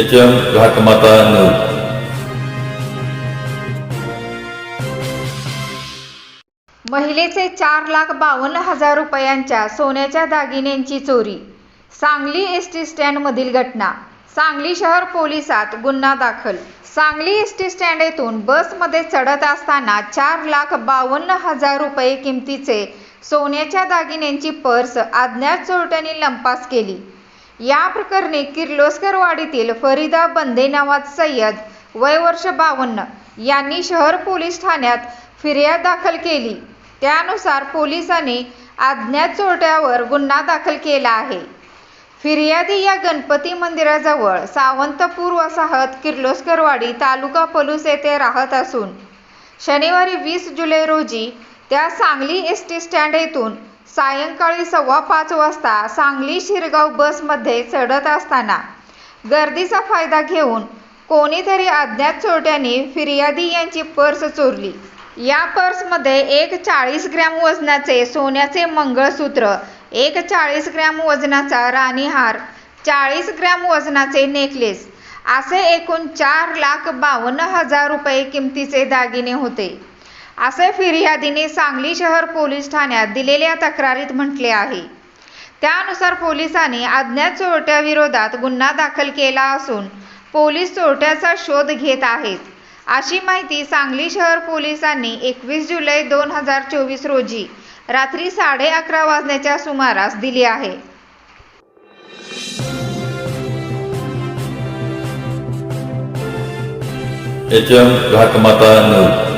H M Ghatmata news महिलेचे चार लाख बावन्न हजार रुपयांच्या सोन्याच्या दागिन्यांची चोरी. सांगली एस टी स्टँडमधील घटना. सांगली शहर पोलिसात गुन्हा दाखल. सांगली एस टी स्टँड येथून बसमध्ये चढत असताना चार लाख बावन्न हजार रुपये किमतीचे सोन्याच्या दागिन्यांची पर्स अज्ञात चोरट्यांनी लंपास केली. या प्रकरणी किर्लोस्करवाडीतील फरीदा बंदे नावात सय्यद वय वर्ष बावन्न यांनी शहर पोलीस ठाण्यात फिर्याद दाखल केली. त्यानुसार पोलिसांनी अज्ञात चोरट्यावर गुन्हा दाखल केला आहे. फिर्यादी या गणपती मंदिराजवळ सावंतपूर वसाहत किर्लोस्करवाडी तालुका पलूस येथे राहत असून शनिवारी वीस जुलै रोजी त्या सांगली एस टी स्टँड येथून सायंकाळी सव्वा पाच वाजता सांगली शिरगाव बसमध्ये चढत असताना गर्दीचा फायदा घेऊन कोणीतरी अज्ञात चोरट्यांनी फिर्यादी यांची पर्स चोरली. या पर्समध्ये एक चाळीस ग्रॅम वजनाचे सोन्याचे मंगळसूत्र एक चाळीस ग्रॅम वजनाचा राणीहार चाळीस ग्रॅम वजनाचे नेकलेस असे एकूण चार लाख बावन्न हजार रुपये किमतीचे दागिने होते. असे फिर्यादीने सांगली शहर पोलीस ठाण्यात दिलेल्या तक्रारीत म्हटले आहे. त्यानुसार पोलिसांनी अज्ञात चोरट्याविरोधात गुन्हा दाखल केला असून पोलीस चोरट्याचा शोध घेत आहेत. अशी माहिती सांगली शहर पोलिसांनी एकवीस जुलै दोन हजार चोवीस रोजी रात्री साडे अकरा वाजण्याच्या सुमारास दिली आहे. H M Ghatmata news